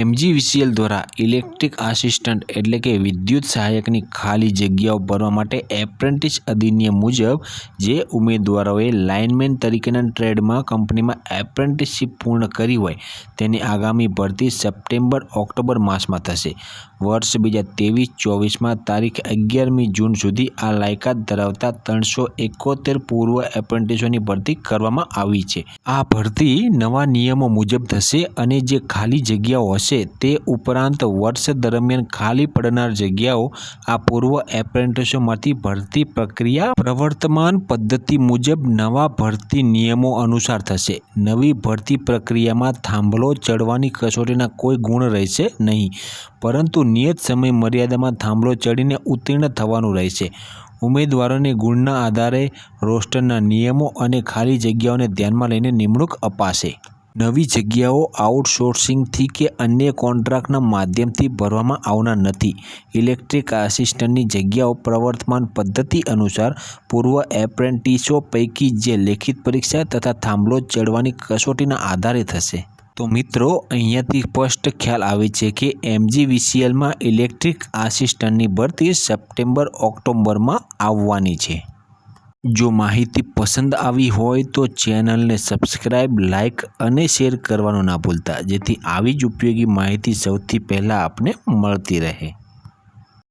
MGVCL દ્વારા electric assistant એટલે કે વિદ્યુત સહાયકની ખાલી જગ્યાઓ ભરવા માટે એપ્રેન્ટિસ અધિનિયમ મુજબ જે ઉમેદવારોએ લાઇનમેન તરીકેના ટ્રેડમાં કંપનીમાં એપ્રેન્ટિસશીપ પૂર્ણ કરી હોય તેની આગામી ભરતી સપ્ટેમ્બર ઓક્ટોબર માસમાં થશે. વર્ષ બે હજાર ત્રેવીસ ચોવીસમાં તારીખ અગિયારમી જૂન સુધી આ લાયકાત ધરાવતા ત્રણસો એકોતેર પૂર્વ એપ્રેન્ટિસોની ભરતી કરવામાં આવી છે. આ ભરતી નવા નિયમો મુજબ થશે અને જે ખાલી જગ્યાઓ હશે તે ઉપરાંત વર્ષ દરમિયાન ખાલી પડનાર જગ્યાઓ આ પૂર્વ એપ્રેન્ટિસોમાંથી ભરતી પ્રક્રિયા પ્રવર્તમાન પદ્ધતિ મુજબ નવા ભરતી નિયમો અનુસાર થશે. નવી ભરતી પ્રક્રિયામાં થાંભલો ચડવાની કસોટીના કોઈ ગુણ રહેશે નહીં, પરંતુ નિયત સમય મર્યાદામાં થાંભલો ચડીને ઉત્તીર્ણ થવાનું રહેશે. ઉમેદવારોને ગુણના આધારે રોસ્ટરના નિયમો અને ખાલી જગ્યાઓને ધ્યાનમાં લઈને નિમણૂક અપાશે. નવી જગ્યાઓ આઉટસોર્સિંગથી કે અન્ય કોન્ટ્રાક્ટના માધ્યમથી ભરવામાં આવનાર નથી. ઇલેક્ટ્રિક આસિસ્ટન્ટની જગ્યાઓ પ્રવર્તમાન પદ્ધતિ અનુસાર પૂર્વ એપ્રેન્ટિસો પૈકી જે લેખિત પરીક્ષા તથા થાંભલો ચડવાની કસોટીના આધારે થશે. તો મિત્રો, અહીંયાથી સ્પષ્ટ ખ્યાલ આવે છે કે એમજીવીસીએલમાં ઇલેક્ટ્રિક આસિસ્ટન્ટની ભરતી સપ્ટેમ્બર ઓક્ટોબરમાં આવવાની છે. જો માહિતી પસંદ આવી હોય તો ચેનલને સબસ્ક્રાઈબ લાઇક અને શેર કરવાનું ના ભૂલતા, જેથી આવી જ ઉપયોગી માહિતી સૌથી પહેલાં આપને મળતી રહે.